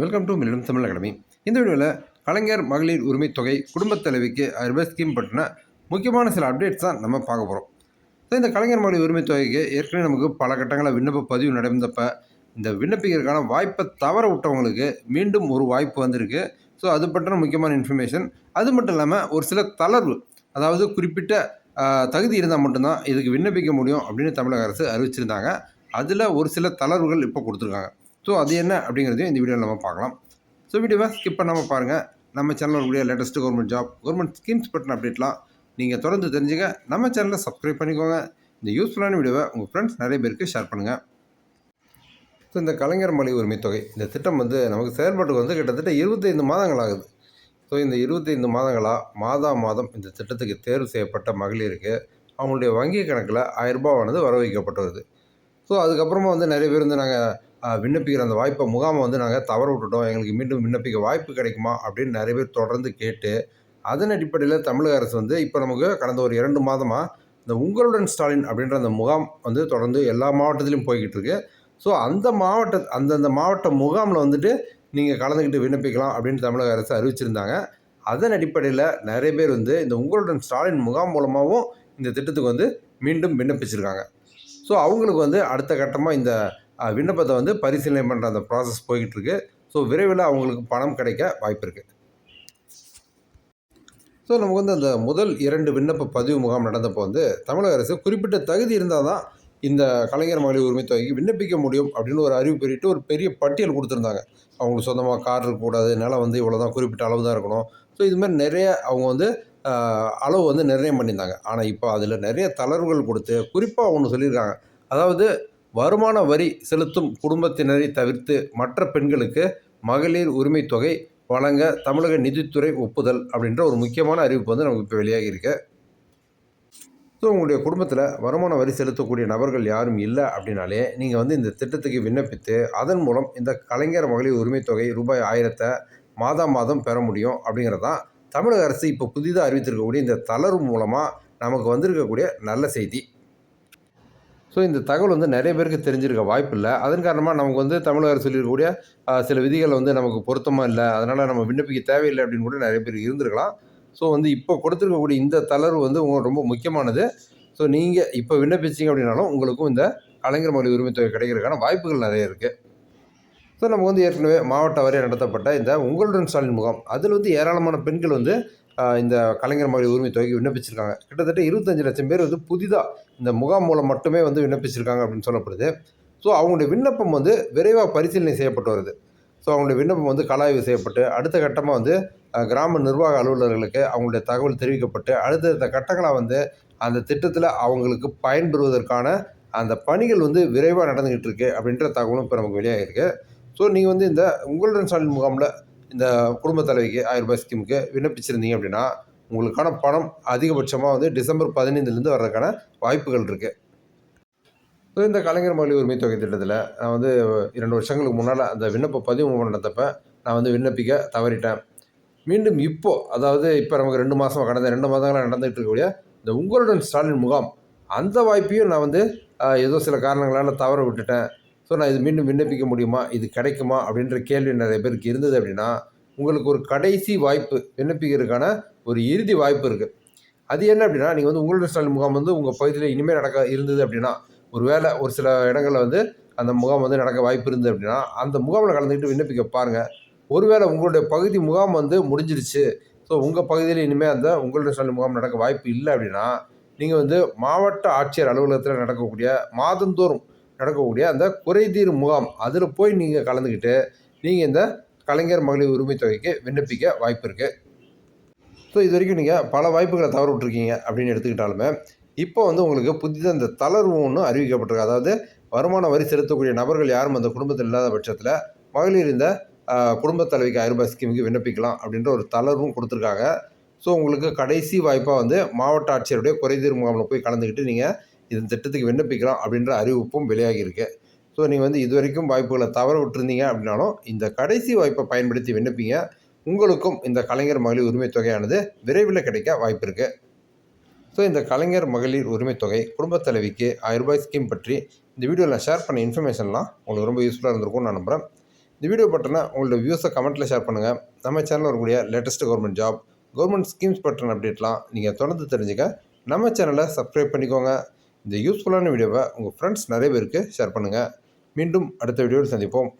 Welcome to மில்லும் Tamil academy இந்த வீடியோவில் கலைஞர் மகளிர் உரிமை தொகை குடும்பத் தலைவிக்கு ரூபாய் ஸ்கீம் பற்றின முக்கியமான சில அப்டேட்ஸ் தான் நம்ம பார்க்க போகிறோம் ஸோ இந்த கலைஞர் மகளிர் உரிமை தொகைக்கு ஏற்கனவே நமக்கு பல கட்டங்களில் விண்ணப்ப பதிவு நடந்தப்ப இந்த விண்ணப்பிக்கிறதுக்கான வாய்ப்பை தவற விட்டவங்களுக்கு மீண்டும் ஒரு வாய்ப்பு வந்திருக்கு. ஸோ அது பற்றின முக்கியமான இன்ஃபர்மேஷன் அது மட்டும் இல்லாமல் ஒரு சில தளர்வு அதாவது குறிப்பிட்ட தகுதி இருந்தால் மட்டும்தான் இதுக்கு விண்ணப்பிக்க முடியும் அப்படின்னு தமிழக அரசு அறிவிச்சிருந்தாங்க. அதில் ஒரு சில தளர்வுகள் இப்போ கொடுத்துருக்காங்க. ஸோ அது என்ன அப்படிங்கிறதையும் இந்த வீடியோவில் நம்ம பார்க்கலாம். ஸோ வீடியோவை ஸ்கிப் பண்ணாமல் பாருங்கள் நம்ம சேனலில் கூடிய latest government job government schemes பற்றின அப்டேட்லாம் நீங்கள் தொடர்ந்து தெரிஞ்சுக்க நம்ம சேனலை சப்ஸ்கிரைப் பண்ணிக்கோங்க. இந்த யூஸ்ஃபுல்லான வீடியோவை உங்கள் ஃப்ரெண்ட்ஸ் நிறைய பேருக்கு ஷேர் பண்ணுங்கள் ஸோ இந்த கலைஞர் மலை உரிமைத் தொகை இந்த திட்டம் வந்து நமக்கு செயல்பாட்டுக்கு வந்து கிட்டத்தட்ட இருபத்தைந்து மாதங்கள் ஆகுது. ஸோ இந்த இருபத்தைந்து மாதங்களாக மாதா மாதம் இந்த திட்டத்துக்கு தேர்வு செய்யப்பட்ட மகளிருக்கு அவங்களுடைய வங்கி கணக்கில் ஆயிரரூபாவானது வர வைக்கப்பட்டு வருது. ஸோ அதுக்கப்புறமா வந்து நிறைய பேர் வந்து நாங்கள் விண்ணப்பிக்கிற அந்த வாய்ப்பை முகாமை வந்து நாங்கள் தவற விட்டுட்டோம். எங்களுக்கு மீண்டும் விண்ணப்பிக்க வாய்ப்பு கிடைக்குமா அப்படின்னு நிறைய பேர் தொடர்ந்து கேட்டு அதன் அடிப்படையில் தமிழக அரசு வந்து இப்போ நமக்கு கடந்த ஒரு இரண்டு மாதமாக இந்த உங்களுடன் ஸ்டாலின் அப்படின்ற அந்த முகாம் வந்து தொடர்ந்து எல்லா மாவட்டத்திலையும் போய்கிட்டு இருக்கு. ஸோ அந்த மாவட்ட அந்தந்த மாவட்ட முகாமில் வந்துட்டு நீங்கள் கலந்துக்கிட்டு விண்ணப்பிக்கலாம் அப்படின்னு தமிழக அரசு அறிவிச்சிருந்தாங்க. அதன் அடிப்படையில் நிறைய பேர் வந்து இந்த உங்களுடன் ஸ்டாலின் முகாம் மூலமாகவும் இந்த திட்டத்துக்கு வந்து மீண்டும் விண்ணப்பிச்சிருக்காங்க. ஸோ அவங்களுக்கு வந்து அடுத்த கட்டமாக இந்த விண்ணப்பத்தை வந்து பரிசீலனை பண்ணுற அந்த ப்ராசஸ் போய்கிட்டு இருக்கு ஸோ விரைவில் அவங்களுக்கு பணம் கிடைக்க வாய்ப்பு இருக்குது ஸோ நமக்கு வந்து அந்த முதல் இரண்டு விண்ணப்ப பதிவு முகாம் நடந்தப்போ வந்து தமிழக அரசு குறிப்பிட்ட தகுதி இருந்தால் தான் இந்த கலைஞர் மகளிர் உரிமை தொகைக்கு விண்ணப்பிக்க முடியும் அப்படின்னு ஒரு அறிவு பெறிட்டு ஒரு பெரிய பட்டியல் கொடுத்துருந்தாங்க. அவங்களுக்கு சொந்தமாக கார் இருக்கக்கூடாது நிலம் வந்து இவ்வளோ தான் குறிப்பிட்ட அளவு தான் இருக்கணும். ஸோ இது மாதிரி நிறைய அவங்க வந்து அளவு வந்து நிர்ணயம் பண்ணியிருந்தாங்க. ஆனால் இப்போ அதில் நிறைய தளர்வுகள் கொடுத்து குறிப்பாக ஒன்று சொல்லியிருக்காங்க. அதாவது வருமான வரி செலுத்தும் குடும்பத்தினரை தவிர்த்து மற்ற பெண்களுக்கு மகளிர் உரிமை தொகை வழங்க தமிழக நிதித்துறை ஒப்புதல் அப்படின்ற ஒரு முக்கியமான அறிவிப்பு வந்து நமக்கு இப்போ வெளியாகி இருக்கு. ஸோ உங்களுடைய குடும்பத்தில் வருமான வரி செலுத்தக்கூடிய நபர்கள் யாரும் இல்லை அப்படின்னாலே நீங்கள் வந்து இந்த திட்டத்துக்கு விண்ணப்பித்து அதன் மூலம் இந்த கலைஞர் மகளிர் உரிமைத் தொகை ரூபாய் ஆயிரத்தை மாதம் மாதம் பெற முடியும் அப்படிங்கிறது தான் தமிழக அரசு இப்போ புதிதாக அறிவித்திருக்கக்கூடிய இந்த தளர்வு மூலமாக நமக்கு வந்திருக்கக்கூடிய நல்ல செய்தி. ஸோ இந்த தகவல் வந்து நிறைய பேருக்கு தெரிஞ்சிருக்க வாய்ப்பு இல்லை அதன் காரணமாக நமக்கு வந்து தமிழக அரசு சொல்லியிருக்கக்கூடிய சில விதிகள் வந்து நமக்கு பொருத்தமாக இல்லை. அதனால் நம்ம விண்ணப்பிக்க தேவையில்லை அப்படின்னு கூட நிறைய பேர் இருந்திருக்கலாம். ஸோ வந்து இப்போ கொடுத்துருக்கக்கூடிய இந்த தளர்வு வந்து உங்களுக்கு ரொம்ப முக்கியமானது. ஸோ நீங்கள் இப்போ விண்ணப்பிச்சிங்க அப்படின்னாலும் உங்களுக்கும் இந்த கலைஞர் மொழி உரிமைத்தொகை கிடைக்கிறதுக்கான வாய்ப்புகள் நிறைய இருக்குது ஸோ நம்ம வந்து ஏற்கனவே மாவட்ட வாரியாக நடத்தப்பட்ட இந்த உங்களுடன் ஸ்டாலின் முகாம். அதில் வந்து ஏராளமான பெண்கள் வந்து இந்த கலைஞர் மாதிரி உரிமை தொகைக்கு விண்ணப்பிச்சிருக்காங்க. கிட்டத்தட்ட இருபத்தஞ்சு லட்சம் பேர் வந்து புதிதாக இந்த முகாம் மூலம் மட்டுமே வந்து விண்ணப்பிச்சிருக்காங்க அப்படின்னு சொல்லப்படுது. ஸோ அவங்களுடைய விண்ணப்பம் வந்து விரைவாக பரிசீலனை செய்யப்பட்டு வருது. ஸோ அவங்களுடைய விண்ணப்பம் வந்து கலாய்வு செய்யப்பட்டு அடுத்த கட்டமாக வந்து கிராம நிர்வாக அலுவலர்களுக்கு அவங்களுடைய தகவல் தெரிவிக்கப்பட்டு அடுத்தடுத்த கட்டங்களாக வந்து அந்த திட்டத்தில் அவங்களுக்கு பயன்பெறுவதற்கான அந்த பணிகள் வந்து விரைவாக நடந்துக்கிட்டு இருக்கு அப்படின்ற தகவலும் இப்போ நமக்கு வெளியாகிருக்கு ஸோ நீங்கள் வந்து இந்த உங்களுடன் ஸ்டாலின் முகாமில் இந்த குடும்பத் தலைவிக்கு ஆயிரம் ரூபாய் ஸ்கீமுக்கு விண்ணப்பிச்சிருந்தீங்க அப்படின்னா உங்களுக்கான பணம் அதிகபட்சமாக வந்து டிசம்பர் பதினைந்துலேருந்து வர்றதுக்கான வாய்ப்புகள் இருக்குது ஸோ இந்த கலைஞர் மகளிர் உரிமை தொகை திட்டத்தில் நான் வந்து இரண்டு வருஷங்களுக்கு முன்னால் அந்த விண்ணப்ப பதிவு நடந்தப்ப நான் வந்து விண்ணப்பிக்க தவறிட்டேன். மீண்டும் இப்போது அதாவது இப்போ நமக்கு ரெண்டு மாதம் கடந்த ரெண்டு மாதங்களாக நடந்துகிட்டு இருக்கக்கூடிய இந்த உங்களுடன் ஸ்டாலின் முகாம் அந்த வாய்ப்பையும் நான் வந்து ஏதோ சில காரணங்களால் தவற விட்டுட்டேன். ஸோ நான் இது மீண்டும் விண்ணப்பிக்க முடியுமா? இது கிடைக்குமா? அப்படின்ற கேள்வி நிறைய பேருக்கு இருந்தது அப்படின்னா உங்களுக்கு ஒரு கடைசி வாய்ப்பு விண்ணப்பிக்கிறதுக்கான ஒரு இறுதி வாய்ப்பு இருக்குது அது என்ன அப்படின்னா நீங்கள் வந்து உங்களுடைய ஸ்டாலின் முகாம் வந்து உங்கள் பகுதியில் இனிமேல் நடக்க இருந்தது அப்படின்னா ஒரு வேளை ஒரு சில இடங்களில் வந்து அந்த முகாம் வந்து நடக்க வாய்ப்பு இருந்தது அப்படின்னா அந்த முகாமில் கலந்துக்கிட்டு விண்ணப்பிக்க பாருங்கள் ஒருவேளை உங்களுடைய பகுதி முகாம் வந்து முடிஞ்சிருச்சு. ஸோ உங்கள் பகுதியில் இனிமேல் அந்த உங்களுடைய ஸ்டாலின் முகாம் நடக்க வாய்ப்பு இல்லை அப்படின்னா நீங்கள் வந்து மாவட்ட ஆட்சியர் அலுவலகத்தில் நடக்கக்கூடிய மாதந்தோறும் நடக்கக்கூடிய அந்த குறைதீர் முகாம். அதில் போய் நீங்கள் கலந்துக்கிட்டு நீங்கள் இந்த கலைஞர் மகளிர் உரிமைத் தொகைக்கு விண்ணப்பிக்க வாய்ப்பு இருக்குது ஸோ இது வரைக்கும் நீங்கள் பல வாய்ப்புகளை தவற விட்டுருக்கீங்க அப்படின்னு எடுத்துக்கிட்டாலுமே இப்போ வந்து உங்களுக்கு புதிதாக இந்த தளர்வு ஒன்று அறிவிக்கப்பட்டிருக்கு. அதாவது வருமான வரி செலுத்தக்கூடிய நபர்கள் யாரும் அந்த குடும்பத்தில் இல்லாத பட்சத்தில் மகளிர் இந்த குடும்பத் தலைவிக்கு ஆயிரம் ரூபாய் ஸ்கீமுக்கு விண்ணப்பிக்கலாம் அப்படின்ற ஒரு தளர்வும் கொடுத்துருக்காங்க. ஸோ உங்களுக்கு கடைசி வாய்ப்பாக வந்து மாவட்ட ஆட்சியருடைய குறைதீர் முகாமில் போய் கலந்துக்கிட்டு நீங்கள் இந்த திட்டத்துக்கு விண்ணப்பிக்கலாம் அப்படின்ற அறிவிப்பும் வெளியாகியிருக்கு. ஸோ நீங்கள் வந்து இது வரைக்கும் வாய்ப்புகளை தவற விட்டுருந்தீங்க அப்படின்னாலும் இந்த கடைசி வாய்ப்பை பயன்படுத்தி விண்ணப்பிங்க. உங்களுக்கும் இந்த கலைஞர் மகளிர் உரிமை தொகையானது விரைவில் கிடைக்க வாய்ப்பு இருக்குது ஸோ இந்த கலைஞர் மகளிர் உரிமை தொகை குடும்பத் தலைவிக்கு ஆயிரம் ரூபாய் ஸ்கீம் பற்றி இந்த வீடியோவில் ஷேர் பண்ண இன்ஃபர்மேஷன்லாம் உங்களுக்கு ரொம்ப யூஸ்ஃபுல்லாக இருந்திருக்கும்னு நான் நம்புகிறேன் இந்த வீடியோ பற்றின உங்களோட வியூஸை கமெண்ட்டில் ஷேர் பண்ணுங்கள் நம்ம சேனலில் வரக்கூடிய latest government job government schemes பற்றின அப்டேட்லாம் நீங்கள் தொடர்ந்து தெரிஞ்சுக்க. நம்ம சேனலை சப்ஸ்கிரைப் பண்ணிக்கோங்க. இந்த யூஸ்ஃபுல்லான வீடியோவை உங்கள் ஃப்ரெண்ட்ஸ் நிறைய பேருக்கு ஷேர் பண்ணுங்கள் மீண்டும் அடுத்த வீடியோவில் சந்திப்போம்.